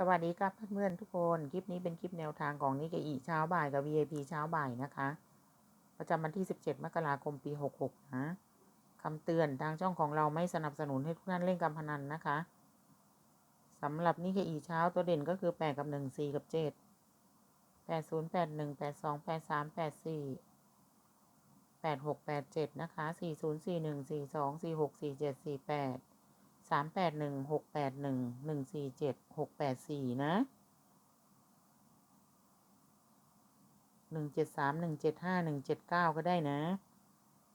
สวัสดีครับเพื่อนๆทุกคน คลิปนี้เป็นคลิปแนวทางของนิกเกอีเช้าบ่ายกับ VIP เช้าบ่ายนะคะ ประจำวันที่ 17 มกราคมปี 66 นะคำเตือนทางช่องของเราไม่สนับสนุนให้ทุกท่านเล่นการพนันนะคะสำหรับนิกเกอีเช้าตัวเด่นก็คือ 8 กับ 1 4 กับ 7 8 0 8 1 8 2 8 3 8 4 8 6 8 7 นะคะ 4 0 4 1 4 2 4 6 4 7 4 8 สามแปดหนึ่งหกแปดหนึ่งหนึ่งสี่เจ็ดหกแปดสี่นะหนึ่งเจ็ดสามหนึ่งเจ็ดห้าหนึ่งเจ็ดเก้าก็ได้นะ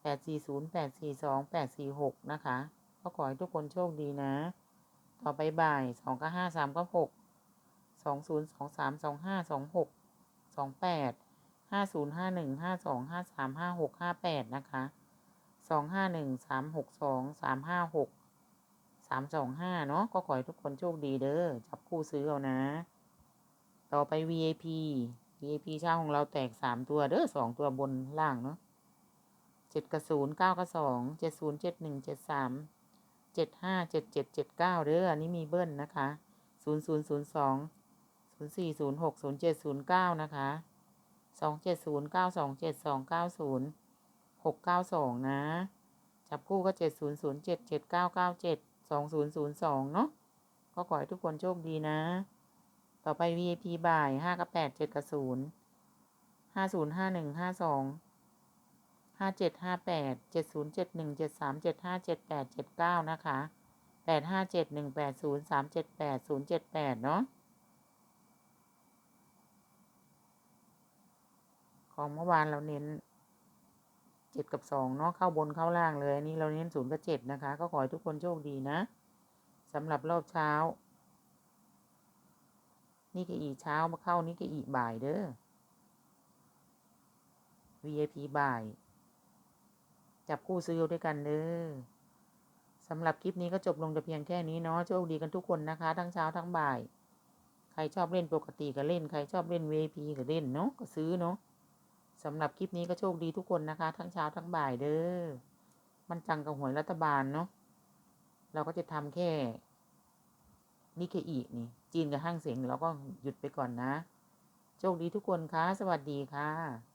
แปดสี่ศูนย์แปดสี่สองแปดสี่หกนะคะก็ขอให้ทุกคนโชคดีนะ ต่อไปบ่ายสองก็ห้าสามก็หกสองศูนย์สองสามสองห้าสองหกสองแปดห้าศูนย์ห้าหนึ่งห้าสองห้าสามห้าหกห้าแปดนะคะสองห้าหนึ่งสามหกสองสามห้าหก สามสองห้าเนาะก็ขอให้ทุกคนโชคดีเด้อจับคู่ซื้อเอานะ ต่อไป VIP VIP เช่าของเราแตกสามตัวเด้อสองตัวบนล่างเนาะเจ็ดกับศูนย์เก้ากับสองเจ็ดศูนย์เจ็ดหนึ่งเจ็ดสามเจ็ดห้าเจ็ดเจ็ดเจ็ดเก้าเด้ออันนี้มีเบิ้ลนะคะศูนย์ศูนย์ศูนย์สองศูนย์สี่ศูนย์หกศูนย์เจ็ดศูนย์เก้านะคะสองเจ็ดศูนย์เก้าสองเจ็ดสองเก้าศูนย์หกเก้าสองนะจับคู่ก็เจ็ดศูนย์ศูนย์เจ็ดเจ็ดเก้าเก้าเจ็ด สองศูนย์ศูนย์สองเนาะก็ขอให้ทุกคนโชคดีนะ ต่อไป VIP บ่ายห้ากับแปดเจ็ดกับศูนย์ห้าศูนย์ห้าหนึ่งห้าสองห้าเจ็ดห้าแปดเจ็ดศูนย์เจ็ดหนึ่งเจ็ดสามเจ็ดห้าเจ็ดแปดเจ็ดเก้านะคะแปดห้าเจ็ดหนึ่งแปดศูนย์สามเจ็ดแปดศูนย์เจ็ดแปดเนาะของเมื่อวานเราเน้น เจ็ดกับสองเนาะเข้าบนเข้าล่างเลยอันนี้เราเน้นศูนย์กับเจ็ดนะคะ ก็ขอให้ทุกคนโชคดีนะสำหรับรอบเช้า นี่ก็อีเช้ามาเข้านี่ก็อีบ่ายเด้อ VIP บ่าย จับคู่ซื้อด้วยกันเด้อสำหรับคลิปนี้ก็จบลงแต่เพียงแค่นี้เนาะโชคดีกันทุกคนนะคะ ทั้งเช้าทั้งบ่าย ใครชอบเล่นปกติก็เล่น ใครชอบเล่น VIP ก็เล่นเนาะก็ซื้อเนาะ สำหรับคลิปนี้ก็โชคดีทุกคนนะคะ ทั้งเช้าทั้งบ่ายเด้อ มันจังกับหวยรัฐบาลเนาะ เราก็จะทำแค่นิเคอีนี่ จีนกับห้างเสียงเราก็หยุดไปก่อนนะ โชคดีทุกคนคะสวัสดีค่ะ